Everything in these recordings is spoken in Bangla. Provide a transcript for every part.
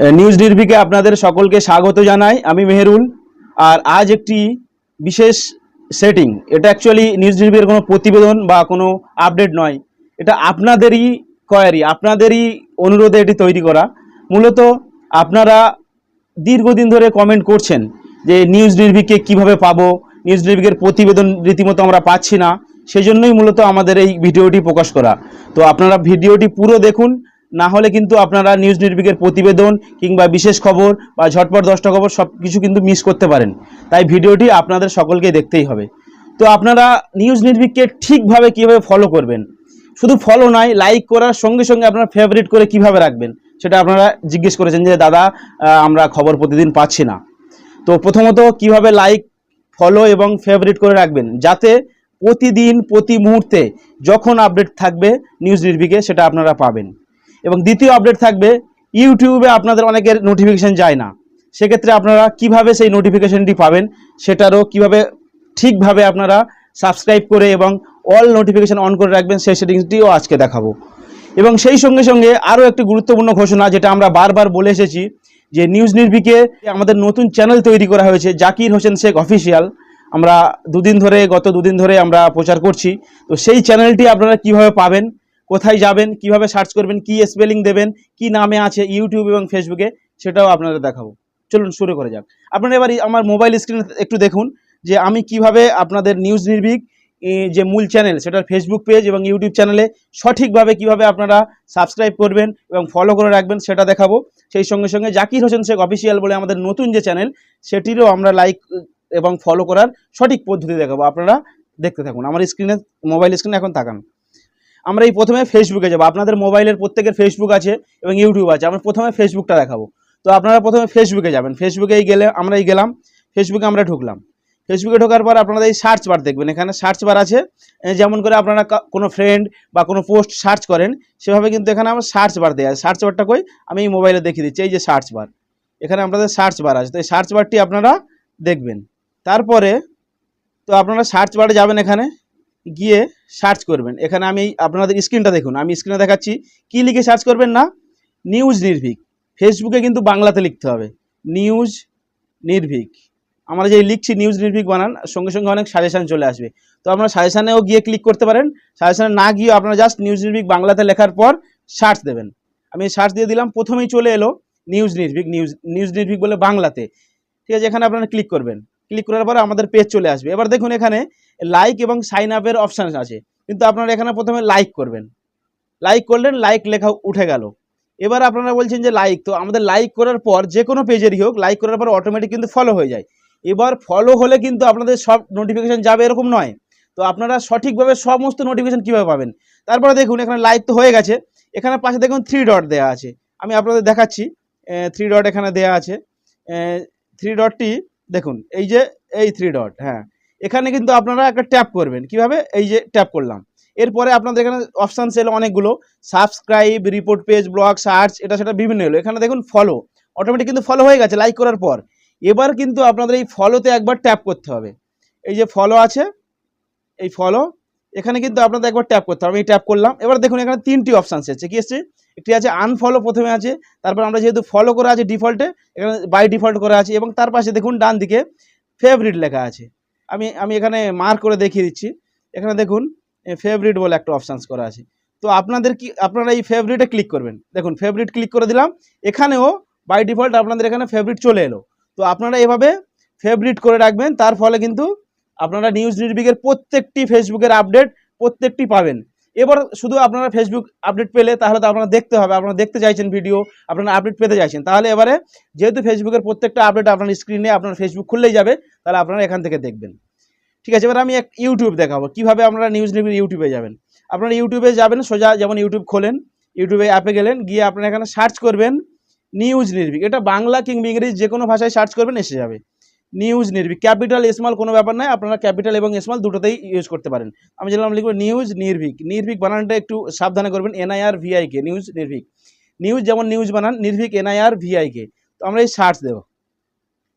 নিউজ নির্ভিকে আপনাদের সকলকে স্বাগত জানাই। আমি মেহেরুল। আর আজ একটি বিশেষ সেটিং এটা অ্যাকচুয়ালি নিউজ নির্ভিকের কোনো প্রতিবেদন বা কোনো আপডেট নয়। এটা আপনাদেরই কোয়ারি আপনাদেরই অনুরোধে এটি তৈরি করা। মূলত আপনারা দীর্ঘদিন ধরে কমেন্ট করছেন যে নিউজ নির্ভিককে কীভাবে পাবো নিউজ নির্ভিকের প্রতিবেদন রীতিমতো আমরা পাচ্ছি না, সেজন্যই মূলত আমাদের এই ভিডিওটি প্রকাশ করা। তো আপনারা ভিডিওটি পুরো দেখুন না হলে কিন্তু আপনারা নিউজ নির্ভিকের প্রতিবেদন কিংবা বিশেষ খবর বা ঝটপট দশটা খবর সব কিছু কিন্তু মিস করতে পারেন। তাই ভিডিওটি আপনাদের সকলকে দেখতেই হবে। তো আপনারা নিউজ নির্ভিককে ঠিকভাবে কীভাবে ফলো করবেন? শুধু ফলো নয় লাইক করার সঙ্গে সঙ্গে আপনারা ফেভারিট করে কীভাবে রাখবেন? সেটা আপনারা জিজ্ঞেস করেছেন যে, দাদা আমরা খবর প্রতিদিন পাচ্ছি না। তো প্রথমত কীভাবে লাইক ফলো এবং ফেভারিট করে রাখবেন? যাতে প্রতিদিন, প্রতি মুহূর্তে যখন আপডেট থাকবে নিউজ নির্ভিকে সেটা আপনারা পাবেন। এবং দ্বিতীয় আপডেট থাকবে ইউটিউবে আপনাদের অনেকের নোটিফিকেশান যায় না। সেক্ষেত্রে আপনারা কীভাবে সেই নোটিফিকেশানটি পাবেন, সেটারও কীভাবে ঠিকভাবে আপনারা সাবস্ক্রাইব করে এবং অল নোটিফিকেশন অন করে রাখবেন, সেই সেটিংসটিও আজকে দেখাবো। এবং সেই সঙ্গে সঙ্গে আরও একটি গুরুত্বপূর্ণ ঘোষণা, যেটা আমরা বারবার বলে এসেছি, যে নিউজ নির্ভিকে আমাদের নতুন চ্যানেল তৈরি করা হয়েছে, জাকির হোসেন শেখ অফিসিয়াল আমরা দুদিন ধরে, গত দুদিন ধরে আমরা প্রচার করছি। তো সেই চ্যানেলটি আপনারা কীভাবে পাবেন কোথায় যাবেন, কীভাবে সার্চ করবেন, কি স্পেলিং দেবেন, কি নামে আছে ইউটিউব এবং ফেসবুকে সেটাও আপনাদের দেখাবো। চলুন শুরু করে যাক। আপনারা এবার আমার মোবাইল স্ক্রিনে একটু দেখুন যে আমি কীভাবে আপনাদের নিউজ নির্ভীক যে মূল চ্যানেল সেটার ফেসবুক পেজ এবং ইউটিউব চ্যানেলে সঠিকভাবে কীভাবে আপনারা সাবস্ক্রাইব করবেন এবং ফলো করে রাখবেন, সেটা দেখাবো। সেই সঙ্গে সঙ্গে জাকির হোসেন শেখ অফিসিয়াল বলে আমাদের নতুন যে চ্যানেল সেটিরও আমরা লাইক এবং ফলো করার সঠিক পদ্ধতি দেখাবো। আপনারা দেখতে থাকুন। আমার স্ক্রিনে মোবাইল স্ক্রিনে এখন তাকান। আমরা এই প্রথমে ফেসবুকে যাব। আপনাদের মোবাইলের প্রত্যেকের ফেসবুক আছে এবং ইউটিউব আছে। আমরা প্রথমে ফেসবুকটা দেখাবো। তো আপনারা প্রথমে ফেসবুকে যাবেন। ফেসবুকেই গেলে আমরা এই গেলাম ফেসবুকে আমরা ঢুকলাম। ফেসবুকে ঢোকার পর আপনারা এই সার্চ বার দেখবেন। এখানে সার্চ বার আছে। যেমন করে আপনারা কোনো ফ্রেন্ড বা কোনো পোস্ট সার্চ করেন, সেভাবে কিন্তু এখানে আমার সার্চ বার দেওয়া আছে। সার্চ বারটা কই? আমি এই মোবাইলে দেখিয়ে দিচ্ছি। এই যে সার্চ বার এখানে আপনাদের সার্চ বার আছে। তো এই সার্চ বারটি আপনারা দেখবেন। তারপরে তো আপনারা সার্চ বারে যাবেন এখানে। গিয়ে সার্চ করবেন। এখানে আমি আপনাদের স্ক্রিনটা দেখুন। আমি স্ক্রিনে দেখাচ্ছি, কি লিখে সার্চ করবেন না? নিউজ নির্ভীক। ফেসবুকে কিন্তু বাংলাতে লিখতে হবে। নিউজ নির্ভীক। আমরা যে লিখছি নিউজ নির্ভীক বানান, সঙ্গে সঙ্গে অনেক সাজেশান চলে আসবে। তো আপনারা সাজেশানেও গিয়ে ক্লিক করতে পারেন। সাজেশানে না গিয়ে আপনারা জাস্ট নিউজ নির্ভীক বাংলাতে লেখার পর সার্চ দেবেন। আমি সার্চ দিয়ে দিলাম, প্রথমেই চলে এলো news Nirbhik news news Nirbhik বলে বাংলাতে। ঠিক আছে, এখানে আপনারা ক্লিক করবেন। ক্লিক করার পরে আমাদের পেজ চলে আসবে। এবার দেখুন এখানে লাইক এবং সাইন আপের অপশান আছে। কিন্তু আপনারা এখানে প্রথমে লাইক করবেন। লাইক করলেন লাইক লেখা উঠে গেল। এবার আপনারা বলছেন যে লাইক তো আমাদের লাইক করার পর যে কোনো পেজেরই হোক লাইক করার পর অটোমেটিক কিন্তু ফলো হয়ে যায়। এবার ফলো হলে কিন্তু আপনাদের সব নোটিফিকেশান যাবে এরকম নয়। তো আপনারা সঠিকভাবে সমস্ত নোটিফিকেশান কীভাবে পাবেন? তারপরে দেখুন, এখানে লাইক তো হয়ে গেছে। এখানে পাশে দেখুন থ্রি ডট দেওয়া আছে। আমি আপনাদের দেখাচ্ছি। থ্রি ডট এখানে দেওয়া আছে। থ্রি ডটটি দেখুন, এই যে এই থ্রি ডট হ্যাঁ। এখানে কিন্তু আপনারা একটা ট্যাপ করবেন। কীভাবে? এই যে ট্যাপ করলাম। এরপরে আপনাদের এখানে অপশানস এলো অনেকগুলো। Subscribe report page blog search এটা সেটা বিভিন্ন এলো। এখানে দেখুন ফলো অটোমেটিক কিন্তু ফলো হয়ে গেছে লাইক করার পর। এবার কিন্তু আপনাদের এই ফলোতে একবার ট্যাপ করতে হবে। এই যে ফলো আছে, এই ফলো এখানে কিন্তু আপনাদের একবার ট্যাপ করতে হবে। আমি ট্যাপ করলাম। এবার দেখুন, এখানে তিনটি অপশানস আছে কি এসছে? একটি আছে আনফলো প্রথমে আছে, তারপর আমরা যেহেতু ফলো করা আছে ডিফল্টে এখানে বাই ডিফল্ট করা আছে এবং তার পাশে দেখুন ডান দিকে ফেভারিট লেখা আছে। আমি আমি এখানে মার্ক করে দেখিয়ে দিচ্ছি। এখানে দেখুন ফেভারিট বলে একটা অপশানস করা আছে। তো আপনাদের কি, আপনারা এই ফেভারিটে ক্লিক করবেন। দেখুন ফেভারিট ক্লিক করে দিলাম, এখানেও বাই ডিফল্ট আপনাদের এখানে ফেভারিট চলে এলো। তো আপনারা এভাবে ফেভারিট করে রাখবেন, তার ফলে কিন্তু আপনারা নিউজ নির্ভিকের প্রত্যেকটি ফেসবুকের আপডেট প্রত্যেকটি পাবেন। এবার শুধু আপনারা ফেসবুক আপডেট পেলে তাহলে তো আপনারা দেখতে হবে, আপনারা দেখতে চাইছেন ভিডিও আপনারা আপডেট পেতে চাইছেন। তাহলে এবারে যেহেতু ফেসবুকের প্রত্যেকটা আপডেট আপনার স্ক্রিনে আপনার ফেসবুক খুললেই যাবে, তাহলে আপনারা এখান থেকে দেখবেন। ঠিক আছে, এবার আমি এক ইউটিউব দেখাবো, কীভাবে আপনারা নিউজ নির্ভিক ইউটিউবে যাবেন। আপনারা ইউটিউবে যাবেন, সোজা যেমন ইউটিউব খোলেন ইউটিউবে অ্যাপে গেলেন, গিয়ে আপনারা এখানে সার্চ করবেন নিউজ নির্ভিক এটা বাংলা কিংবা ইংরেজি যে কোনো ভাষায় সার্চ করবেন, এসে যাবে। নিউজ নির্ভিক ক্যাপিটাল স্মল কোনো ব্যাপার নয়, আপনারা ক্যাপিটাল এবং স্মল দুটোতেই ইউজ করতে পারেন। আমি যেরকম লিখব নিউজ নির্ভিক। নির্ভিক বানানটা একটু সাবধানে করবেন N I R V I K news Nirbhik. News যেমন নিউজ বানান, নির্ভিক এনআইআর ভিআইকে তো আমরা এই সার্চ দেবো।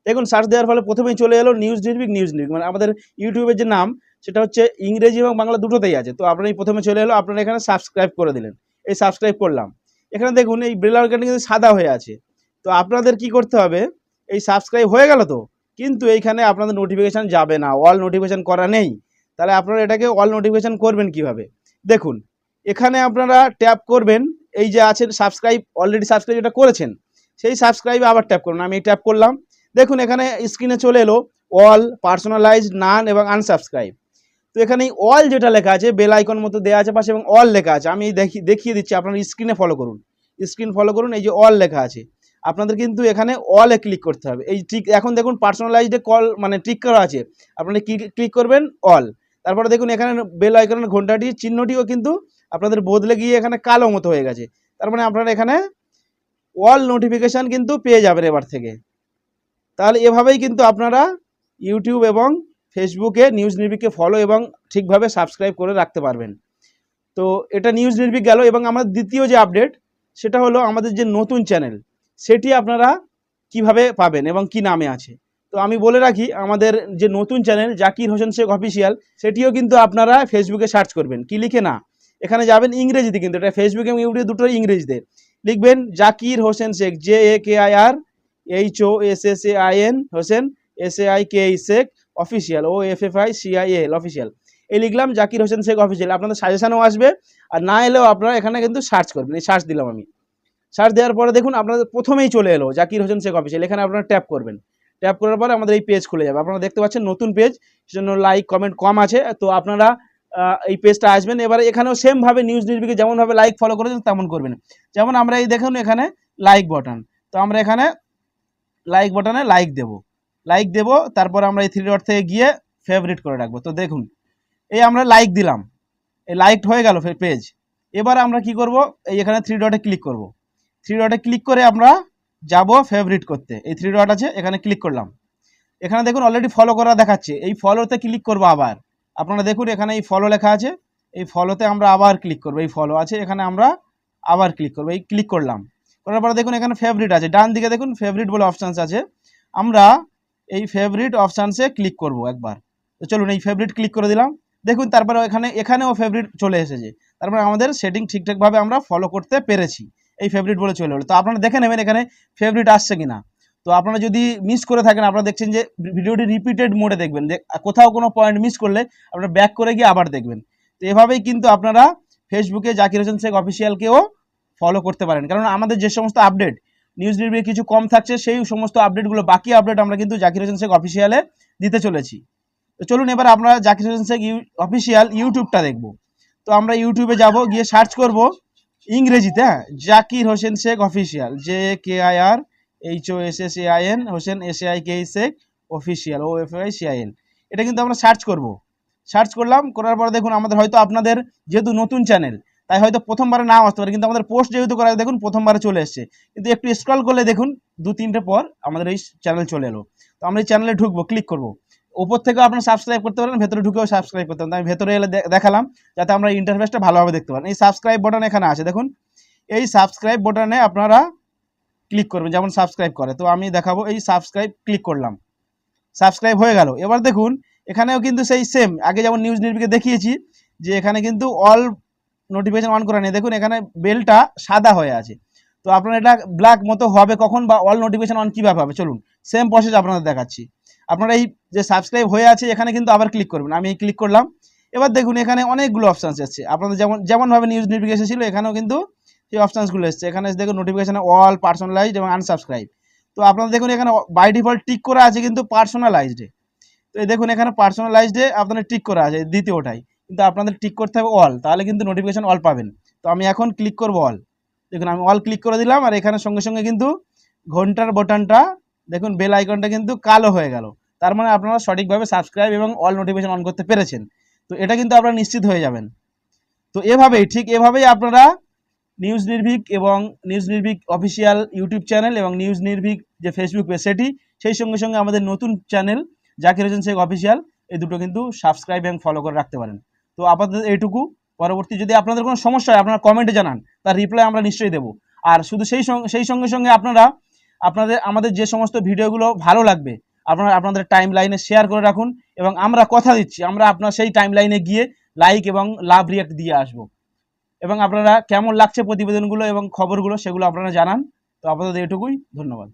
দেখুন সার্চ দেওয়ার ফলে প্রথমেই চলে এলো নিউজ নির্ভিক নিউজ নির্ভিক। মানে আমাদের ইউটিউবের যে নাম, সেটা হচ্ছে ইংরেজি এবং বাংলা দুটোতেই আছে। তো আপনার এই প্রথমে চলে এলো, আপনারা এখানে সাবস্ক্রাইব করে দিলেন। এই সাবস্ক্রাইব করলাম। এখানে দেখুন, এই ব্রেলার কিন্তু সাদা হয়ে আছে। তো আপনাদের কি করতে হবে? এই সাবস্ক্রাইব হয়ে গেল তো? কিন্তু এইখানে আপনাদের নোটিফিকেশান যাবে না অল নোটিফিকেশান করা নেই। তাহলে আপনারা এটাকে অল নোটিফিকেশান করবেন কীভাবে? দেখুন, এখানে আপনারা ট্যাপ করবেন, এই যে আছেন সাবস্ক্রাইব অলরেডি সাবস্ক্রাইব যেটা করেছেন, সেই সাবস্ক্রাইবে আবার ট্যাপ করুন। আমি ট্যাপ করলাম। দেখুন, এখানে স্ক্রিনে চলে এলো অল পার্সোনালাইজ নান এবং আনসাবস্ক্রাইব তো এখানে অল যেটা লেখা আছে বেল আইকন মতো দেওয়া আছে পাশে এবং অল লেখা আছে। আমি দেখি, দেখিয়ে দিচ্ছি, আপনার স্ক্রিনে ফলো করুন। স্ক্রিন ফলো করুন, এই যে অল লেখা আছে। আপনাদের কিন্তু এখানে অলে ক্লিক করতে হবে। এই ঠিক এখন দেখুন পার্সোনালাইজডে কল মানে টিক করা আছে। আপনারা ক্লিক করবেন? অল তারপরে দেখুন এখানে বেল আইকনের ঘন্টাটি, চিহ্নটিও কিন্তু আপনাদের বদলে গিয়ে এখানে কালো মতো হয়ে গেছে। তার মানে আপনারা এখানে অল নোটিফিকেশান কিন্তু পেয়ে যাবেন এবার থেকে। তাহলে এভাবেই কিন্তু আপনারা ইউটিউব এবং ফেসবুকে নিউজ নির্ভিককে ফলো এবং ঠিকভাবে সাবস্ক্রাইব করে রাখতে পারবেন। তো এটা নিউজ নির্ভিক গেল এবং আমার দ্বিতীয় যে আপডেট সেটা হলো আমাদের যে নতুন চ্যানেল সেটি আপনারা কীভাবে পাবেন এবং কি নামে আছে। তো আমি বলে রাখি, আমাদের যে নতুন চ্যানেল জাকির হোসেন শেখ অফিসিয়াল সেটিও কিন্তু আপনারা ফেসবুকে সার্চ করবেন। কি লিখে না? এখানে যাবেন ইংরেজিতে কিন্তু, এটা ফেসবুক এবং ইউটিউব দুটোই ইংরেজিতে। লিখবেন Zakir Hossain Sheikh J A K I R H O S S A I N Hossain S A I K এই Sheikh official O F F I C I L official এই লিখলাম জাকির হোসেন শেখ অফিসিয়াল আপনাদের সাজেশানও আসবে, আর না এলেও আপনারা এখানে কিন্তু সার্চ করবেন। এই সার্চ দিলাম আমি। সার্চ দেওয়ার পরে দেখুন আপনাদের প্রথমেই চলে এলো জাকির হোসেন শেখ অফিসিয়াল এখানে আপনারা ট্যাপ করবেন। ট্যাপ করার পরে আমাদের এই পেজ খুলে যাবে। আপনারা দেখতে পাচ্ছেন নতুন পেজ সেজন্য লাইক কমেন্ট কম আছে। তো আপনারা এই পেজটা আসবেন। এবারে এখানেও সেমভাবে নিউজ নিউজবিকে যেমনভাবে লাইক ফলো করেছেন তেমন করবেন। যেমন আমরা এই দেখুন এখানে লাইক বাটন তো আমরা এখানে লাইক বাটনে লাইক দেব। লাইক দেব, তারপর আমরা এই থ্রি ডট থেকে গিয়ে ফেভারিট করে রাখব। তো দেখুন, এই আমরা লাইক দিলাম। এই লাইক হয়ে গেল পেজ এবার আমরা কি করব? এই এখানে থ্রি ডটে ক্লিক করব। থ্রি ডটে ক্লিক করে আমরা যাব ফেভারিট করতে। এই থ্রি ডট আছে, এখানে ক্লিক করলাম। এখানে দেখুন অলরেডি ফলো করা দেখাচ্ছে। এই ফলোতে ক্লিক করব আবার। আপনারা দেখুন এখানে এই ফলো লেখা আছে। এই ফলোতে আমরা আবার ক্লিক করব। এই ফলো আছে, এখানে আমরা আবার ক্লিক করব। এই ক্লিক করলাম। করার পরে দেখুন এখানে ফেভারিট আছে। ডান দিকে দেখুন ফেভারিট বলে অপশানস আছে। আমরা এই ফেভারিট অপশানসে ক্লিক করব একবার। তো চলুন এই ফেভারিট ক্লিক করে দিলাম। দেখুন তারপরে এখানে, এখানেও ফেভারিট চলে এসেছে। তারপরে আমাদের সেটিং ঠিকঠাকভাবে আমরা ফলো করতে পেরেছি। এই ফেভারিট বলে চলে এলো। তো আপনারা দেখে নেবেন এখানে ফেভারিট আসছে কিনা। তো আপনারা যদি মিস করে থাকেন, আপনারা দেখছেন যে ভিডিওটি রিপিটেড মোডে দেখবেন। যে কোথাও কোনো পয়েন্ট মিস করলে আপনারা ব্যাক করে গিয়ে আবার দেখবেন। তো এভাবেই কিন্তু আপনারা ফেসবুকে জাকির হোসেন শেখ অফিসিয়ালকেও ফলো করতে পারেন। কারণ আমাদের যে সমস্ত আপডেট নিউজ নিউজের কিছু কম থাকছে, সেই সমস্ত আপডেটগুলো বাকি আপডেট আমরা কিন্তু জাকির হোসেন শেখ অফিসিয়ালে দিতে চলেছি। তো চলুন এবার আমরা জাকির হোসেন শেখ অফিসিয়াল ইউটিউবটা দেখব। তো আমরা ইউটিউবে যাব, গিয়ে সার্চ করব। ইংরেজিতে হ্যাঁ Zakir Hossain Sheikh official, J K I R, H O S S A I N, Hossain S A I K Sheikh official, O F I C I N. এটা কিন্তু আমরা সার্চ করব। সার্চ করলাম, করার পরে দেখুন আমাদের হয়তো আপনাদের যেহেতু নতুন চ্যানেল, তাই হয়তো প্রথমবারে নাও আসতে পারে, কিন্তু আমাদের পোস্ট যেহেতু করা দেখুন প্রথমবারে চলে এসছে। কিন্তু একটু স্ক্রল করলে দেখুন দু তিনটে পর আমাদের এই চ্যানেল চলে এলো। তো আমরা এই চ্যানেলে ঢুকবো ক্লিক করব। ওপর থেকে আপনারা সাবস্ক্রাইব করতে পারেন, ভেতরে ঢুকেও সাবস্ক্রাইব করতে পারেন। আমি ভেতরে এলে দেখালাম, যাতে আমরা ইন্টারফেসটা ভালোভাবে দেখতে পারেন এই সাবস্ক্রাইব বাটন এখানে আছে, দেখুন। এই সাবস্ক্রাইব বাটনে আপনারা ক্লিক করবেন, যেমন সাবস্ক্রাইব করে। তো আমি দেখাবো, এই সাবস্ক্রাইব ক্লিক করলাম। সাবস্ক্রাইব হয়ে গেল। এবার দেখুন, এখানেও কিন্তু সেই সেম আগে যেমন নিউজ নির্বিকে দেখিয়েছি, যে এখানে কিন্তু অল নোটিফিকেশন অন করা নেই। দেখুন, এখানে বেলটা সাদা হয়ে আছে। তো আপনার এটা ব্ল্যাক মতো হবে কখন বা অল নোটিফিকেশন অন কীভাবে হবে? চলুন সেম প্রসেস আপনাদের দেখাচ্ছি। আপনারা এই যে সাবস্ক্রাইব হয়ে আছে, এখানে কিন্তু আবার ক্লিক করবেন। আমি ক্লিক করলাম। এবার দেখুন, এখানে অনেকগুলো অপশানস এসছে আপনাদের যেমন, যেমনভাবে নিউজ নোটিফিকেশন ছিল, এখানেও কিন্তু সেই অপশানসগুলো এসছে। এখানে দেখুন নোটিফিকেশনে অল পার্সোনালাইজড এবং আনসাবস্ক্রাইব তো আপনারা দেখুন, এখানে বাই ডিফল্ট টিক করা আছে কিন্তু পার্সোনালাইজডে তো এই দেখুন, এখানে পার্সোনালাইজডে আপনাদের টিক করা আছে দ্বিতীয়টাই। কিন্তু আপনাদের টিক করতে হবে অল তাহলে কিন্তু নোটিফিকেশন অল পাবেন। তো আমি এখন ক্লিক করব অল দেখুন, আমি অল ক্লিক করে দিলাম, আর এখানে সঙ্গে সঙ্গে কিন্তু ঘণ্টার বটনটা দেখুন বেল আইকনটা কিন্তু কালো হয়ে গেল। তার মানে আপনারা সঠিকভাবে সাবস্ক্রাইব এবং অল নোটিফিকেশন অন করতে পেরেছেন। তো এটা কিন্তু আপনারা নিশ্চিত হয়ে যাবেন। তো এভাবেই, ঠিক এভাবেই আপনারা নিউজ নির্ভীক এবং news Nirbhik official YouTube channel এবং নিউজ নির্ভীক যে ফেসবুক পেজ সেটি, সেই সঙ্গে সঙ্গে আমাদের নতুন চ্যানেল জাকির হোসেন শেখ অফিসিয়াল এই দুটো কিন্তু সাবস্ক্রাইব এবং ফলো করে রাখতে পারেন। তো আপাতত এইটুকু। পরবর্তী যদি আপনাদের কোনো সমস্যা হয়, আপনারা কমেন্টে জানান, তার রিপ্লাই আমরা নিশ্চয়ই দেবো। আর শুধু সেই সেই সঙ্গে সঙ্গে আপনারা, আপনাদের, আমাদের যে সমস্ত ভিডিওগুলো ভালো লাগবে আপনারা আপনাদের টাইম লাইনে শেয়ার করে রাখুন এবং আমরা কথা দিচ্ছি, আমরা আপনার সেই টাইম লাইনে গিয়ে লাইক এবং লাভ রিয়াক্ট দিয়ে আসব। এবং আপনারা কেমন লাগছে প্রতিবেদনগুলো এবং খবরগুলো সেগুলো আপনারা জানান। তো আপাতত এটুকুই, ধন্যবাদ।